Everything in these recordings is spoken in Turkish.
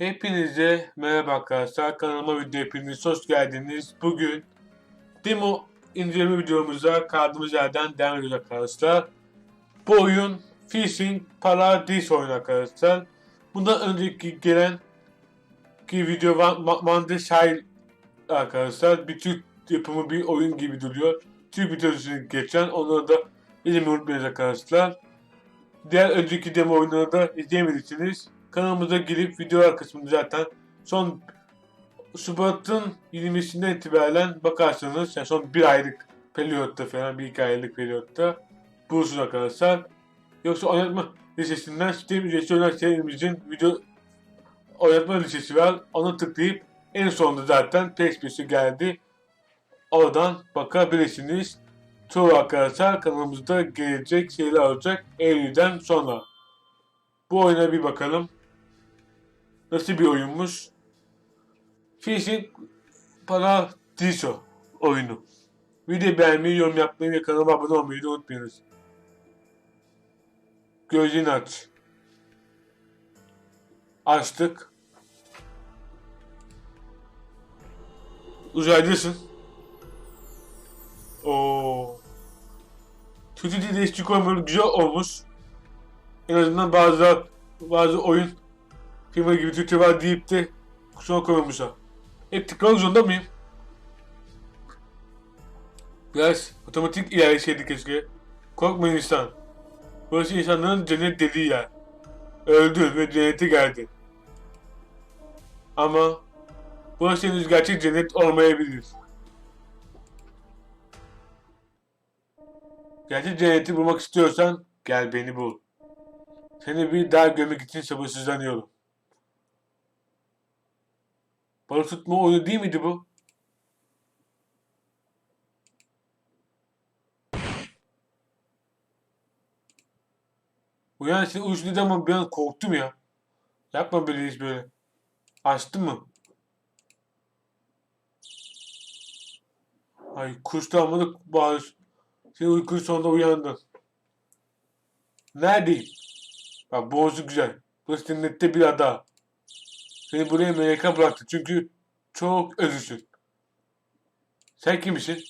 Hepinize merhaba arkadaşlar. Kanalıma video hepiniz hoş geldiniz. Bugün demo inceleme videomuza kaldığımız yerden devam ediyoruz arkadaşlar. Bu oyun Fishing Paradise oyunu arkadaşlar. Bundan önceki gelen ki video Mande Şair arkadaşlar. Bir Türk yapımı bir oyun gibi duruyor. Türk videosunu geçen onları da izlemeyi unutmayın arkadaşlar. Diğer önceki demo oyunları da izleyemediyseniz kanalımıza girip videolar kısmında zaten son Şubat'ın 20'sinden itibaren bakarsanız yani son bir aylık periyotta falan bir iki aylık periyotta bulursunuz arkadaşlar. Yoksa oynatma listesinden Steam ücretsiz oynar serimizin video oynatma listesi var. Onu tıklayıp en sonunda zaten PlayStation geldi. Oradan bakabilirsiniz. Çoğu arkadaşlar kanalımızda gelecek şeyler olacak Eylül'den sonra. Bu oyuna bir bakalım. Nasıl bir oyunmuş? Fishing Paradiso oyunu. Video beğenmeyi, yorum yapmayı ve kanalıma abone olmayı da unutmayınız. Gözünü aç. Açtık. Uzaydasın. Oo. Kötü değil değişik olmuyor. Güzel olmuş. En azından bazı bazı oyun firma gibi Türkçe var deyip de kusura koymamışlar. Hep tıklamak zorunda mıyım? Biraz otomatik ilerleseydi keşke. Korkmayın insan. Burası insanların cennet dediği yer. Öldü ve cennete geldi. Ama burası henüz gerçek cennet olmayabilir. Gerçek cenneti bulmak istiyorsan gel beni bul. Seni bir daha görmek için sabırsızlanıyorum. Balık tutma oyunu değil miydi bu? Uyan şimdi uçlu ama bir an korktum ya. Yapma böyle hiç böyle. Açtın mı? Ay kuş da almadık bari. Sen uykun sonunda uyandın. Neredeyim? Bak boğazu güzel. Burası cennette bir ada. Seni buraya meleka bıraktı çünkü çok özüsün. Sen kimsin?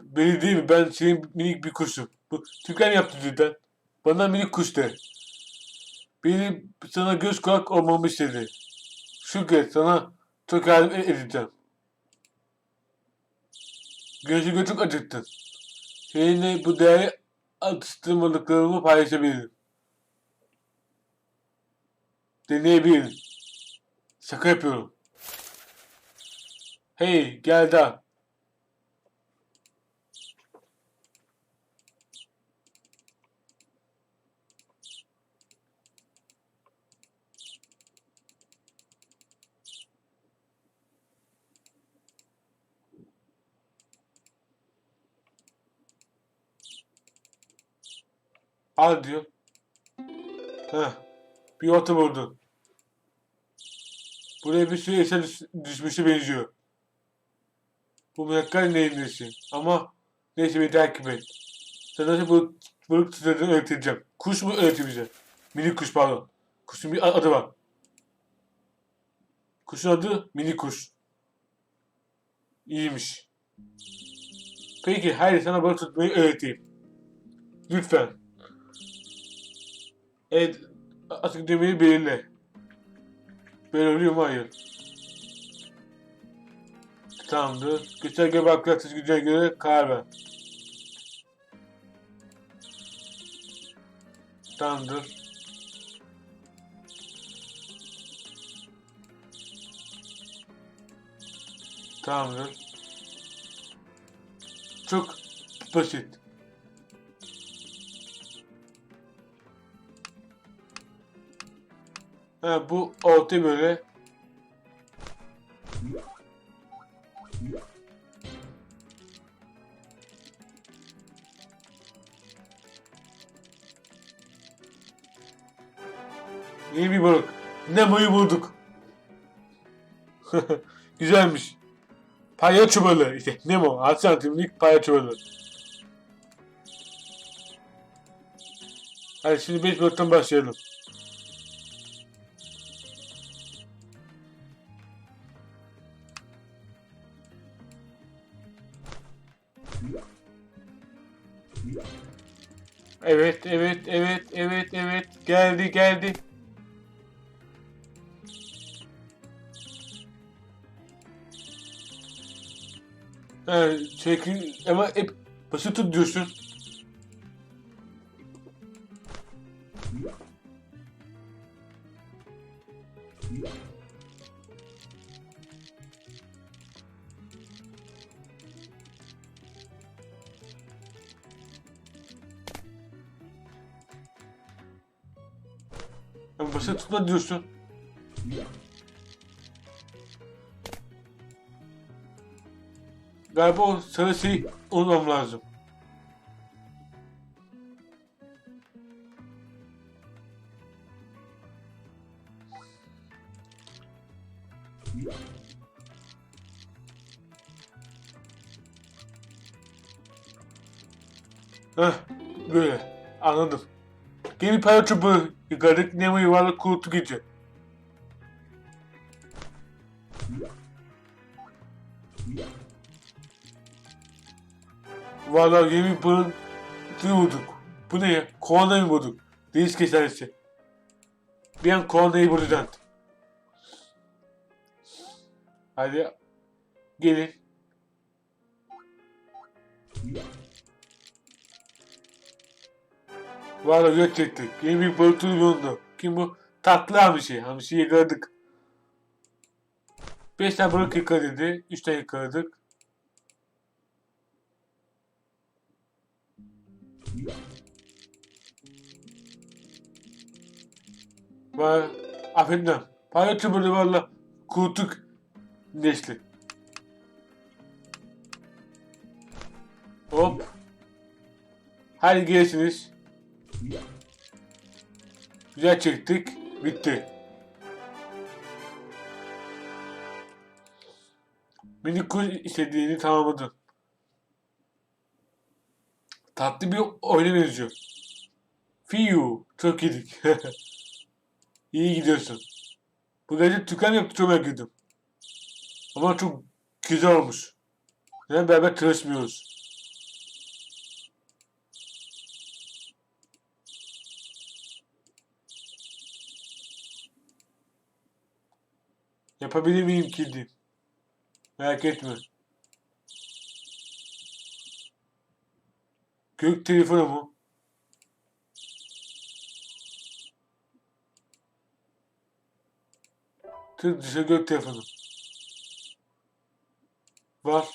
Beni değil mi? Ben senin minik bir kuşum. Bu Türkan yaptı cidden. Bana minik kuş de. Beni sana göz kulak olmamı istedi. Şükret sana çok yardım e- edeceğim. Gözünü çok acıttın. Seninle bu değerli atıştırmalıklarımı paylaşabilirim. Deneyebilirim. Şaka yapıyorum. Hey gel daha. Al diyor. Heh. Bir otu buldun. Buraya bir sürü eser düş düşmüşe benziyor. Bu münakkar neyin nesi? Ama neyse beni takip et. Sana nasıl bu balık tutacağını öğreteceğim. Kuş mu öğretir bize? Mini kuş pardon. Kuşun bir adı var. Kuşun adı mini kuş. İyiymiş. Peki haydi sana balık tutmayı öğreteyim. Lütfen. Evet, atık demeyi belirle. Ben ölüyorum hayır. Tamamdır. Gösterge bakliyat gücüne göre karar ver. Tamamdır. Tamamdır. Çok basit. Ha, bu orta böyle. Yeni bir balık. Nemo'yu bulduk. Güzelmiş. Palyaço balığı işte. Nemo. 6 santimlik palyaço balığı. Hadi şimdi 5 balıktan başlayalım. Evet, evet, evet, evet, evet. Geldi, geldi. Ha, çekin ama hep basit tut diyorsun. Basit tutma diyorsun. Galiba o sarı şey olmam lazım. Heh, böyle. Anladım. Gemi para çubuğu yıkadık. Nemo yuvarlak kulutu gece. Vallahi gemi pırın bulduk. Bu ne ya? Kolanayı bulduk. Deniz keserisi. Bir an kolanayı buradan. Hadi gelin. Valla ettik. Yeni bir balık bulundu. Kim bu? Tatlı hamsi. Hamsi yakaladık. Beş tane balık yakaladı dedi. Üç tane yakaladık. Var. Affedin. Paylaşım böyle valla. Kurtuk. Neşli. Hop. Hadi gelirsiniz. Güzel çektik. Bitti. Mini kuş istediğini tamamladın. Tatlı bir oyuna benziyor. Fiyu. Çok yedik. İyi gidiyorsun. Bu gece tüken yaptı çok merak ettim. Ama çok güzel olmuş. Neden beraber çalışmıyoruz? Yapabilir miyim kilidi? Merak etme. Gök telefonu mu? Türk dışı gök telefonu. Var.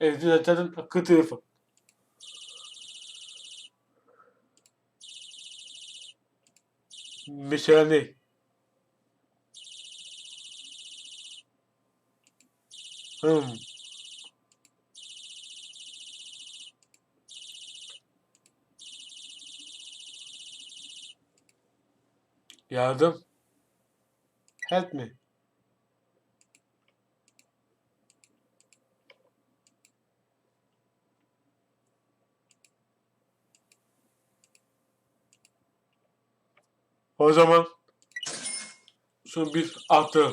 Evde zaten akıllı telefon. Ne? Hmm. Yardım. Help me. O zaman şunu bir attı.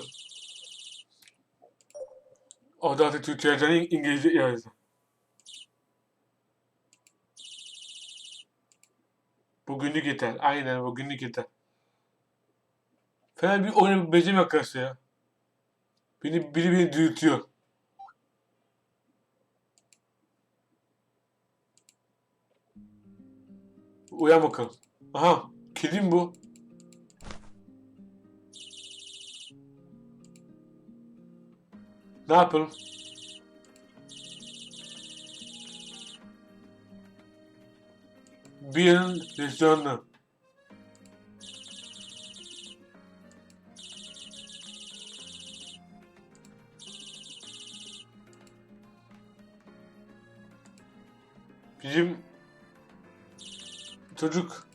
O da Türkçe'den İngilizce yazdı. Bugünlük yeter. Aynen bugünlük yeter. Fena bir oyun beceri arkadaşlar ya. Beni, biri beni dürtüyor. Uyan bakalım. Aha, kedim bu. Ne yapalım? Bir restoranı. Bizim çocuk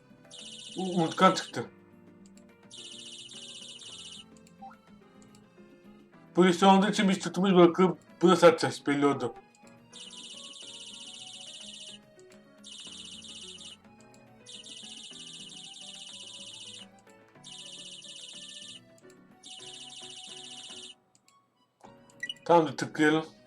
unutkan çıktı. Pozisyon olduğu için biz tutumuş bırakıp buna satacağız belli oldu. Tamamdır tıklayalım.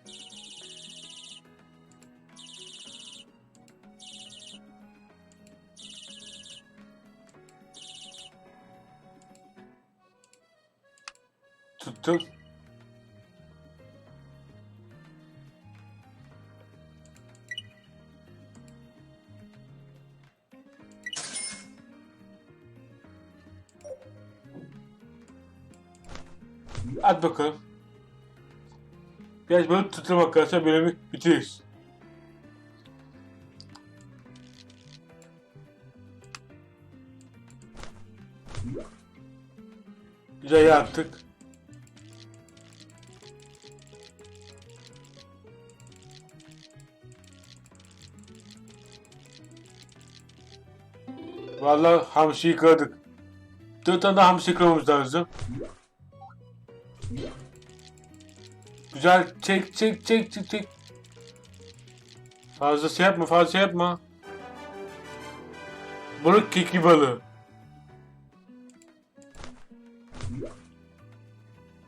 Hadi bakalım. Biraz böyle tutalım arkadaşlar bölümü bitiririz. Güzel yaptık. Vallahi hamsi yıkadık. Dört tane hamsi yıkamamız lazım. Güzel çek çek çek çek çek. Fazla şey yapma fazla şey yapma. Balık keki balığı.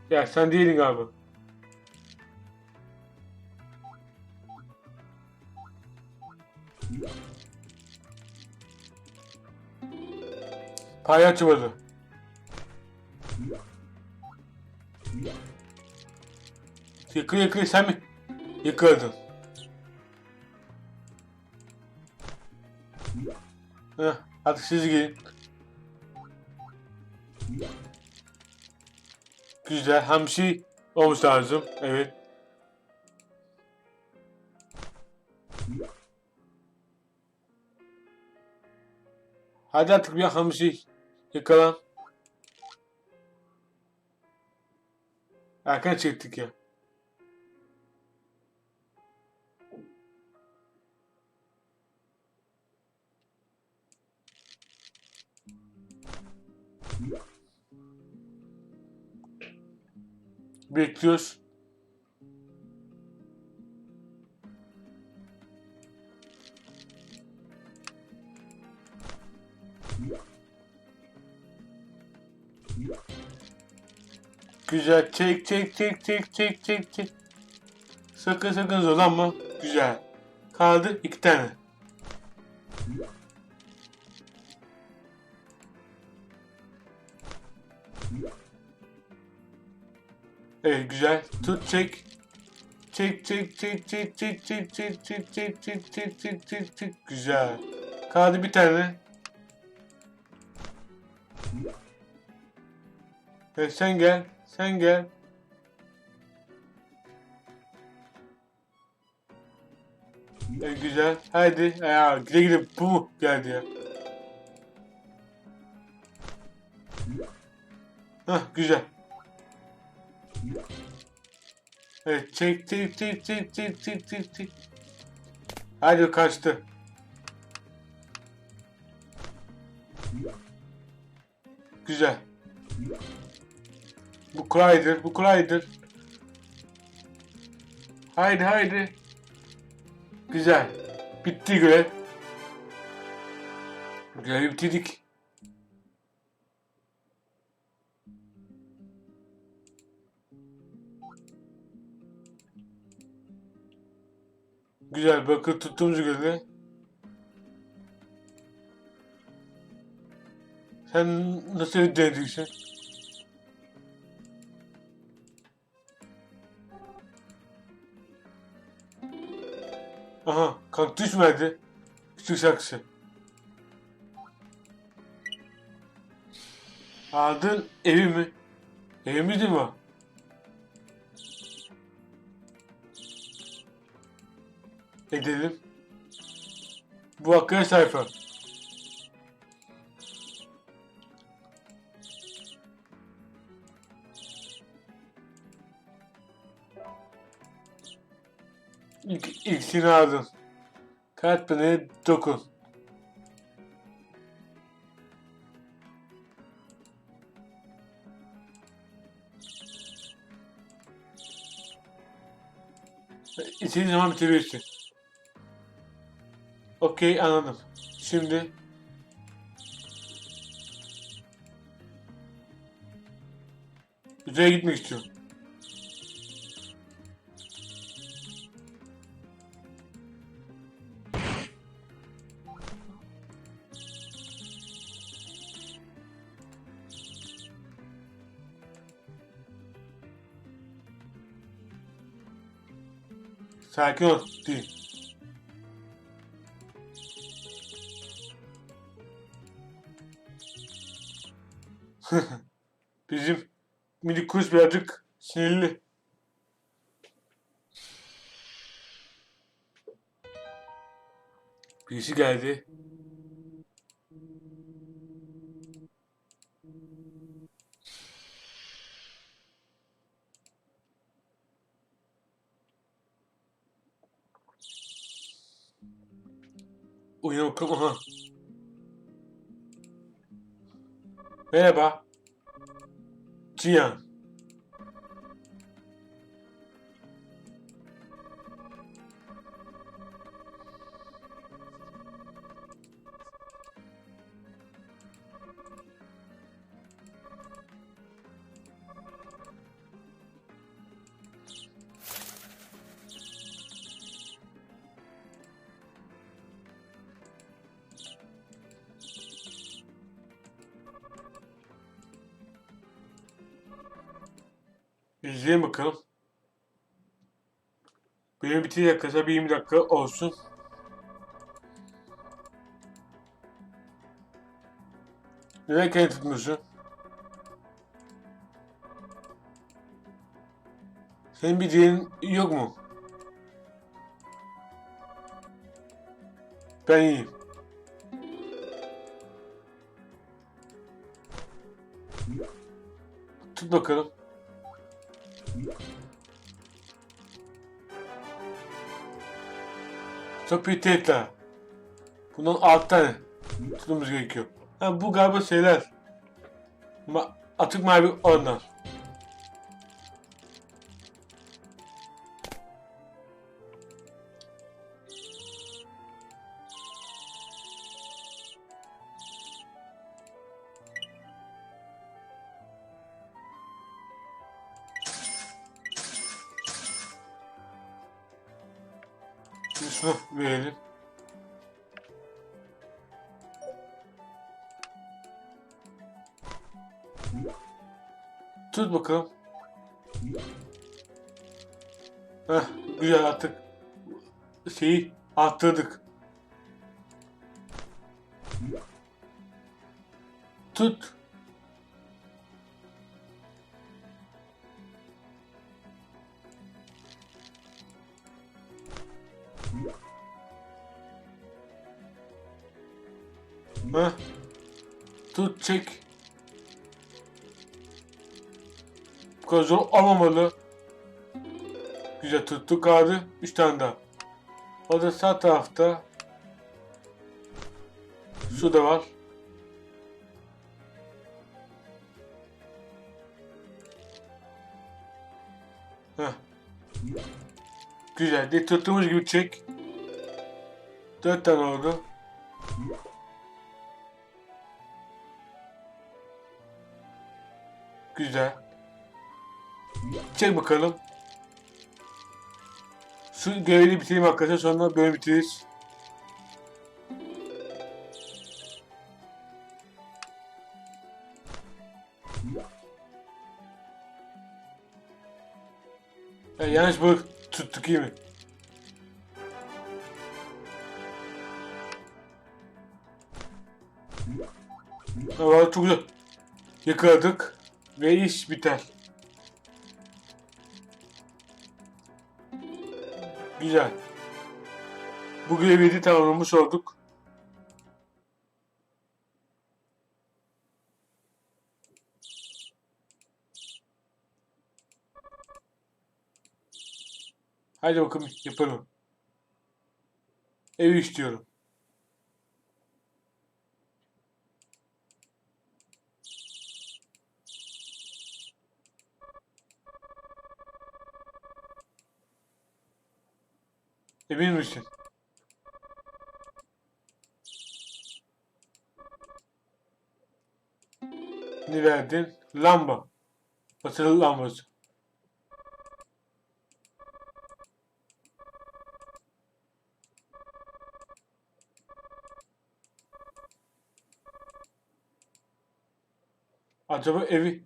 Ya sen değilin abi. Palyaço balığı. Yıkı yıkı sen mi? Yıkadın. Heh, artık siz girin. Güzel. Hamsi olmuş lazım. Evet. Hadi artık bir hamsi yıkalan. Erken çektik ya. Bekliyoruz. Güzel. Çek çek çek çek çek çek çek. Sakın sakın zorlanma. Güzel. Kaldı iki tane. Evet güzel. Tut çek. Çek çek çek çek çek çek çek çek çek çek çek çek çek çek. Güzel. Kaldı bir tane. Evet sen gel. Sen gel. Evet, güzel. Haydi. Ya güle güle bu mu geldi ya. Hah güzel. Evet çek çek çek çek çek çek çek çek. Hadi kaçtı. Güzel. Bu kolaydır, bu kolaydır. Haydi haydi. Güzel. Bitti görev. Görevi bitirdik. Güzel bakın tuttuğumuzu göre. Sen nasıl denediysen? Aha kaktüs verdi. Küçük saksı. Aldın evi mi? Evimiz mi var? Edelim. Bu hakkında sayfa. İlk, ilkini aldın. Kart beni dokun. İstediğin zaman bitiriyorsun. Okey anladım. Şimdi Yüzeye gitmek istiyorum. Sakin ol. Değil. Kuş birazcık sinirli. Birisi geldi. Uyan bakalım. Aha. Merhaba. Cihan. İzleyin bakalım. Benim bitecek kısa bir 20 dakika olsun. Neden kendini tutmuyorsun? Senin bir diğerin yok mu? Ben iyiyim. Tut bakalım. Sopi Teta. Bundan 6 tane tutmamız gerekiyor. Ha, bu galiba şeyler. Ma atık mavi olanlar. Şunu verelim. Tut bakalım. Heh, güzel artık şeyi arttırdık. Tut. Heh. Tut çek. Zor olmamalı. Güzel tuttuk abi. Üç tane daha. O da sağ tarafta. Su da var. Heh. Güzel. De tuttuğumuz gibi çek. Dört tane oldu. Çek bakalım. Şu görevi bitireyim arkadaşlar sonra böyle bitiririz. Ya yanlış balık tuttuk iyi mi? Evet çok güzel. Yakaladık ve iş biter. Güzel. Bu görevi de tamamlamış olduk. Hadi bakalım yapalım. Evi istiyorum. Emin misin? Ne verdin? Lamba. Basılı lambası. Acaba evi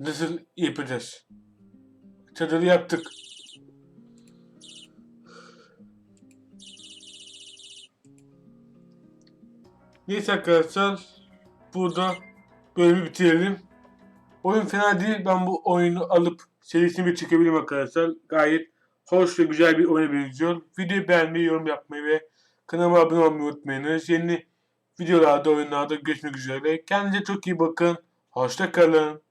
nasıl yapacağız? Çadırı yaptık. Neyse arkadaşlar burada bölümü bitirelim. Oyun fena değil. Ben bu oyunu alıp serisini bir çekebilirim arkadaşlar. Gayet hoş ve güzel bir oyuna benziyor. Videoyu beğenmeyi, yorum yapmayı ve kanalıma abone olmayı unutmayınız. Yeni videolarda, oyunlarda görüşmek üzere. Kendinize çok iyi bakın. Hoşça kalın.